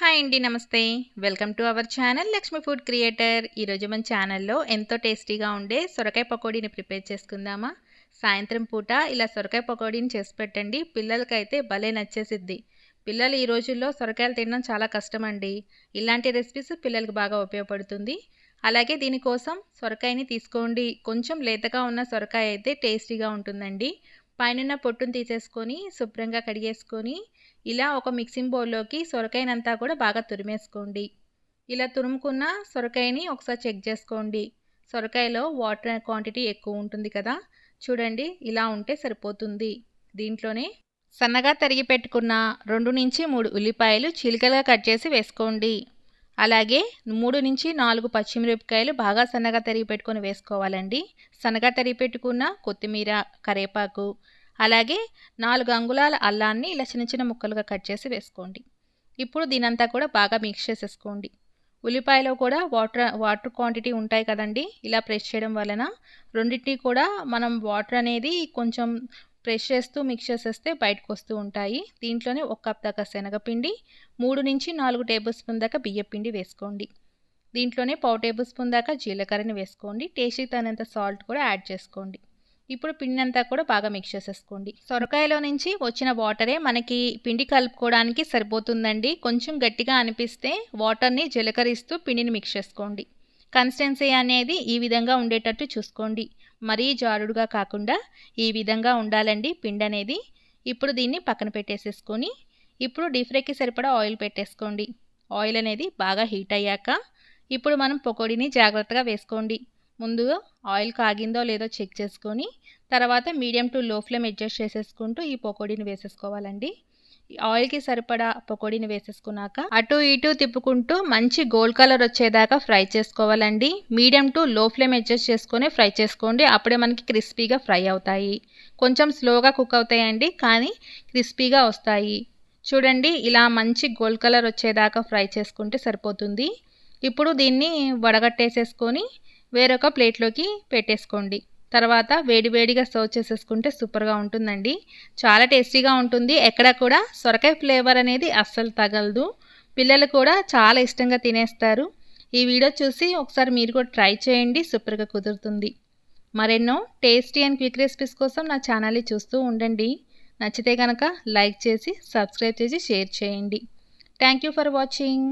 Hi అండి నమస్తే. Welcome to our channel Lakshmi food creator. ఈరోజు మన ఛానల్లో ఎంతో టేస్టీగా ఉండే సొరకాయ పకోడీని ప్రిపేర్ చేసుకుందామా? సాయంత్రం పూట ఇలా సొరకాయ పకోడీని చేసి పెట్టండి. పిల్లలకైతే భలే నచ్చేసిద్ది. పిల్లలు ఈ రోజుల్లో సొరకాయలు తినడం చాలా కష్టం అండి ఇలాంటి రెసిపీస్ పిల్లలకు బాగా ఉపయోగపడుతుంది. అలాగే దీనికోసం సొరకాయని తీసుకోండి. కొంచెం లేతగా ఉన్న సొరకాయ అయితే టేస్టీగా ఉంటుందండి. పైన పొట్టును తీసేసుకొని శుభ్రంగా కడిగేసుకొని ఇలా ఒక మిక్సింగ్ బౌల్లోకి సొరకాయనంతా కూడా బాగా తురిమేసుకోండి. ఇలా తురుముకున్న సొరకాయని ఒకసారి చెక్ చేసుకోండి. సొరకాయలో వాటర్ క్వాంటిటీ ఎక్కువ ఉంటుంది కదా? చూడండి ఇలా ఉంటే సరిపోతుంది. దీంట్లోనే సన్నగా తరిగి పెట్టుకున్న రెండు నుంచి మూడు ఉల్లిపాయలు చిలికలుగా కట్ చేసి వేసుకోండి. అలాగే మూడు నుంచి నాలుగు పచ్చిమిరపకాయలు బాగా సన్నగా తరిగి పెట్టుకొని వేసుకోవాలండి. సన్నగా తరిగి పెట్టుకున్న కొత్తిమీర కరేపాకు అలాగే నాలుగు అంగుళాల అల్లాన్ని ఇలా చిన్న చిన్న ముక్కలుగా కట్ చేసి వేసుకోండి. ఇప్పుడు దీనంతా కూడా బాగా మిక్స్ చేసేసుకోండి. ఉల్లిపాయలో కూడా వాటర్ వాటర్ క్వాంటిటీ ఉంటాయి కదండి. ఇలా ప్రెస్ చేయడం వలన రెండింటినీ కూడా మనం వాటర్ అనేది కొంచెం ప్రెష్ చేస్తూ మిక్స్ చేసేస్తే బయటకు వస్తూ ఉంటాయి. దీంట్లోనే ఒక కప్ దాకా శనగపిండి మూడు నుంచి నాలుగు టేబుల్ స్పూన్ దాకా బియ్యపిండి వేసుకోండి. దీంట్లోనే పావు టేబుల్ స్పూన్ దాకా జీలకర్రని వేసుకోండి. టేస్ట్కి తగినంత సాల్ట్ కూడా యాడ్ చేసుకోండి. ఇప్పుడు పిండి అంతా కూడా బాగా మిక్స్ చేసేసుకోండి. సొరకాయలో నుంచి వచ్చిన వాటరే మనకి పిండి కలుపుకోవడానికి సరిపోతుందండి. కొంచెం గట్టిగా అనిపిస్తే వాటర్ని జీలకరిస్తూ పిండిని మిక్స్ చేసుకోండి. కన్స్టెన్సీ అనేది ఈ విధంగా ఉండేటట్టు చూసుకోండి. మరీ జారుడుగా కాకుండా ఈ విధంగా ఉండాలండి పిండి అనేది. ఇప్పుడు దీన్ని పక్కన పెట్టేసేసుకొని ఇప్పుడు డీప్ ఫ్రైకి సరిపడా ఆయిల్ పెట్టేసుకోండి. ఆయిల్ అనేది బాగా హీట్ అయ్యాక ఇప్పుడు మనం పకోడీని జాగ్రత్తగా వేసుకోండి. ముందుగా ఆయిల్ కాగిందో లేదో చెక్ చేసుకొని తర్వాత medium to low flame adjust చేసేసుకుంటూ ఈ పకోడీని వేసేసుకోవాలండి. ఆయిల్కి సరిపడా పకోడీని వేసేసుకున్నాక అటు ఇటు తిప్పుకుంటూ మంచి గోల్డ్ కలర్ వచ్చేదాకా ఫ్రై చేసుకోవాలండి. Medium to low flame adjust చేసుకొని ఫ్రై చేసుకోండి. అప్పుడే మనకి క్రిస్పీగా ఫ్రై అవుతాయి. కొంచెం స్లోగా కుక్ అవుతాయండి కానీ క్రిస్పీగా వస్తాయి. చూడండి ఇలా మంచి గోల్డ్ కలర్ వచ్చేదాకా ఫ్రై చేసుకుంటే సరిపోతుంది. ఇప్పుడు దీన్ని వడగట్టేసేసుకొని వేరొక ప్లేట్లోకి పెట్టేసుకోండి. తర్వాత వేడివేడిగా సర్వ్ చేసేసుకుంటే సూపర్గా ఉంటుందండి. చాలా టేస్టీగా ఉంటుంది. ఎక్కడ కూడా సొరకాయ ఫ్లేవర్ అనేది అస్సలు తగలదు. పిల్లలు కూడా చాలా ఇష్టంగా తినేస్తారు. ఈ వీడియో చూసి ఒకసారి మీరు కూడా ట్రై చేయండి. సూపర్గా కుదురుతుంది. మరెన్నో టేస్టీ అండ్ క్విక్ రెసిపీస్ కోసం నా ఛానల్ని చూస్తూ ఉండండి. నచ్చితే కనుక లైక్ చేసి సబ్స్క్రైబ్ చేసి షేర్ చేయండి. Thank you for watching.